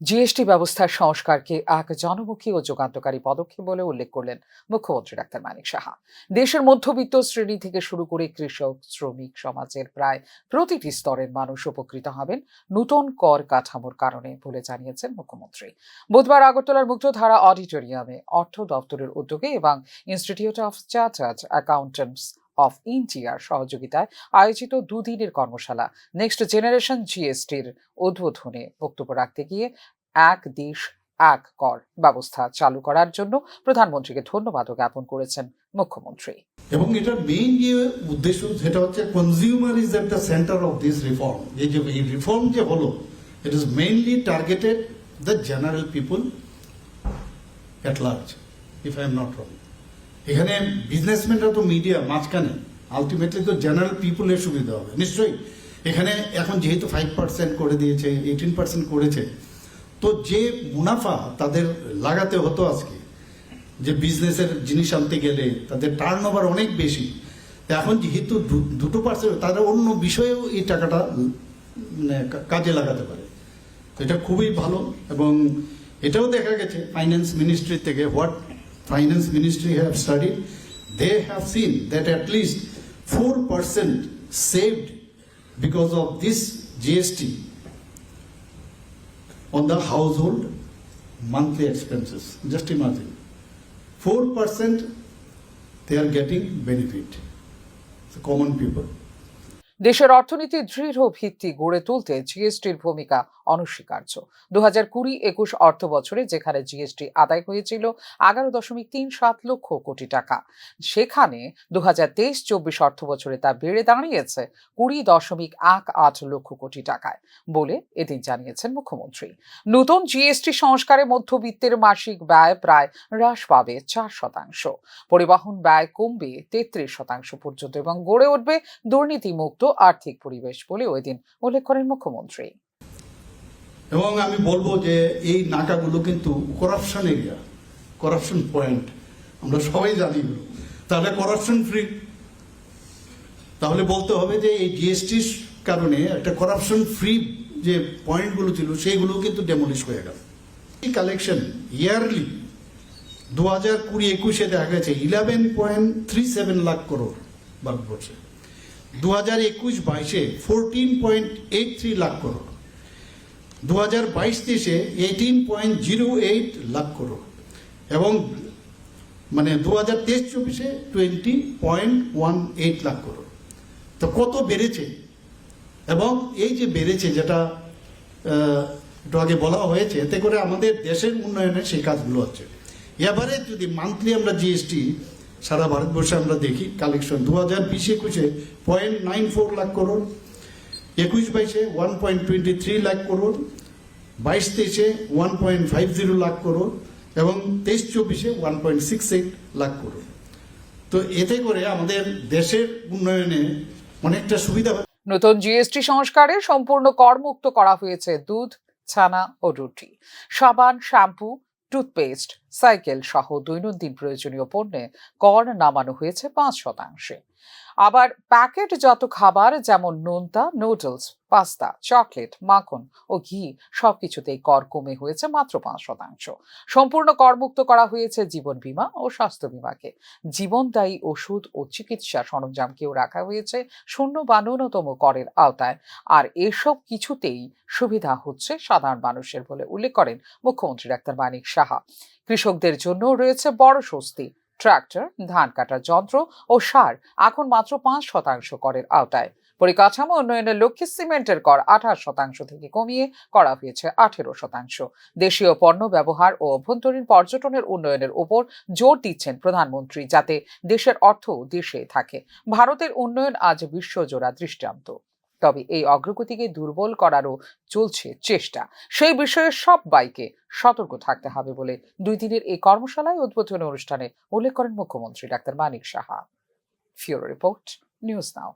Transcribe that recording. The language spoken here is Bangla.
জিএসটি ব্যবস্থার সংস্কারকে এক জনমুখী ও যুগান্তকারী পদক্ষেপ বলে উল্লেখ করলেন মুখ্যমন্ত্রী ডাক্তার মানিক সাহা। দেশের মধ্যবিত্ত শ্রেণি থেকে শুরু করে কৃষক, শ্রমিক সমাজের প্রায় প্রতিটি স্তরের মানুষ উপকৃত হবেন নতুন কর কাঠামোর কারণে বলে জানিয়েছেন মুখ্যমন্ত্রী। বুধবার আগরতলার মুক্তধারা অডিটোরিয়ামে অর্থ দপ্তরের উদ্যোগে এবং institute of chartered accountants of ইন্ডিয়ার সহযোগিতায় আয়োজিত দুদিনের কর্মশালা। নেক্সট জেনারেশন জিএসটির উদ্বোধনে বক্তব্য রাখতে গিয়ে এক দেশ, এক কর ব্যবস্থা চালু করার জন্য প্রধানমন্ত্রীকে ধন্যবাদও জ্ঞাপন করেছেন মুখ্যমন্ত্রী। এবং এটার মেইন যে উদ্দেশ্য, সেটা হচ্ছে consumer is at the center of this reform এই যে, এই রিফর্ম যে হলো it is mainly targeted the general people at large if I am not wrong এখানে বিজনেসম্যানরা তো মিডিয়া মাঝখানে। আলটিমেটলি তো জেনারেল পিপুলের সুবিধা হবে। নিশ্চয়ই? এখানে এখন যেহেতু ফাইভ পার্সেন্ট করে দিয়েছে এইটিন পার্সেন্ট করেছে, তো যে মুনাফা তাদের লাগাতে হতো আজকে, যে বিজনেসের জিনিস আনতে গেলে তাদের টার্ন ওভার অনেক বেশি। এখন যেহেতু দুটো পার্সেন্ট তারা অন্য বিষয়েও এই টাকাটা মানে কাজে লাগাতে পারে। এটা খুবই ভালো এবং এটাও দেখা গেছে ফাইন্যান্স মিনিস্ট্রি থেকে what finance ministry have studied, they have seen that at least four percent saved because of this GST on the household monthly expenses. Just imagine. 4% they are getting benefit. The common people. দেশের অর্থনীতির দৃঢ় ভিত্তি গড়ে তুলতে জিএসটির ভূমিকা অনস্বীকার্য। দু হাজার কুড়ি একুশ অর্থ বছরে যেখানে জিএসটি আদায় হয়েছিল এগারো দশমিক তিন সাত লক্ষ কোটি টাকা। সেখানে দু হাজার তেইশ চব্বিশ অর্থ বছরে তা বেড়ে দাঁড়িয়েছে কুড়ি দশমিক এক আট লক্ষ কোটি টাকায় বলে এদিন জানিয়েছেন মুখ্যমন্ত্রী। নতুন জিএসটি সংস্কারে মধ্যবিত্তের মাসিক ব্যয় প্রায় হ্রাস পাবে চার শতাংশ। পরিবহন ব্যয় কমবে তেত্রিশ শতাংশ পর্যন্ত এবং গড়ে উঠবে দুর্নীতিমুক্ত আর্থিক পরিবেশ বলে ওই দিন উল্লেখ করেন মুখ্যমন্ত্রী। এবং আমি বলব যে এই নাকাগুলো কিন্তু করাপশন এরিয়া করাপশন পয়েন্ট আমরা সবাই জানি। তাহলে করাপশন ফ্রি তাহলে বলতে হবে যে এই জিএসটির কারণে একটা করাপশন ফ্রি যে পয়েন্টগুলো ছিল সেইগুলো কিন্তু ডেমোলিশ হয়ে গেল। কালেকশন ইয়ারলি দু হাজার কুড়ি একুশে দেখা গেছে eleven point three seven lakh crore ভারতবর্ষে। দু হাজার একুশ বাইশে fourteen point eight three lakh crore দু হাজার বাইশ তেইশে eighteen point zero eight lakh crore এবং মানে দু হাজার তেইশ চব্বিশে twenty point one eight lakh crore তো কত বেড়েছে? এবং এই যে বেড়েছে, যেটা একটু আগে বলা হয়েছে, এতে করে আমাদের দেশের উন্নয়নে সেই কাজগুলো হচ্ছে। এবারে যদি মান্থলি আমরা জিএসটি সারা ভারতবর্ষে আমরা দেখি কালেকশন দু হাজার বিশ একুশে point nine four lakh crore একুশ বাইশে one point twenty three lakh crore বাইশ তেইশে one point five zero lakh crore এবং তেইশ চব্বিশে one point six eight lakh crore তো এতে করে আমাদের দেশের উন্নয়নে অনেকটা সুবিধা নতুন জিএসটি সংস্কারে সম্পূর্ণ করমুক্ত করা হয়েছে দুধ, ছানা ও রুটি। সাবান, শ্যাম্পু, টুথপেস্ট সাইকেল সহ দৈনন্দিন প্রয়োজনীয় পণ্যে কর নামানো হয়েছে পাঁচ শতাংশে। আবার প্যাকেটজাত খাবার যেমন নোনতা, নুডলস, পাস্তা, চকলেট, মাখন ও ঘি সবকিছুতেই কর কমে হয়েছে মাত্র পাঁচ শতাংশ। সম্পূর্ণ করমুক্ত করা হয়েছে জীবন বীমা ও স্বাস্থ্য বীমাকে। জীবনদায়ী ওষুধ ও চিকিৎসা সরঞ্জামকেও রাখা হয়েছে শূন্য বা ন্যূনতম করের আওতায়। আর এসব কিছুতেই সুবিধা হচ্ছে সাধারণ মানুষের বলে উল্লেখ করেন মুখ্যমন্ত্রী ডাক্তার মানিক সাহা। কৃষকদের জন্য রয়েছে বড় স্বস্তি। ট্রাক্টর, ধান কাটার যন্ত্র ও সার এখন মাত্র পাঁচ শতাংশ করের আওতায়। পরিকাঠামো উন্নয়নের লক্ষ্যে সিমেন্টের কর আঠাশ শতাংশ থেকে কমিয়ে করা হয়েছে আঠেরো শতাংশ। দেশীয় পণ্য ব্যবহার ও অভ্যন্তরীণ পর্যটনের উন্নয়নের উপর জোর দিচ্ছেন প্রধানমন্ত্রী যাতে দেশের অর্থ দেশে থাকে। ভারতের উন্নয়ন আজ বিশ্বজোড়া দৃষ্টান্ত। তবে এই অগ্রগতিকে দুর্বল করারও চলছে চেষ্টা। সেই বিষয়ে সব বাইকে সতর্ক থাকতে হবে বলে দুই দিনের এই কর্মশালায় উদ্বোধনী অনুষ্ঠানে উল্লেখ করেন মুখ্যমন্ত্রী doctor Manik Saha. Bureau report, news now.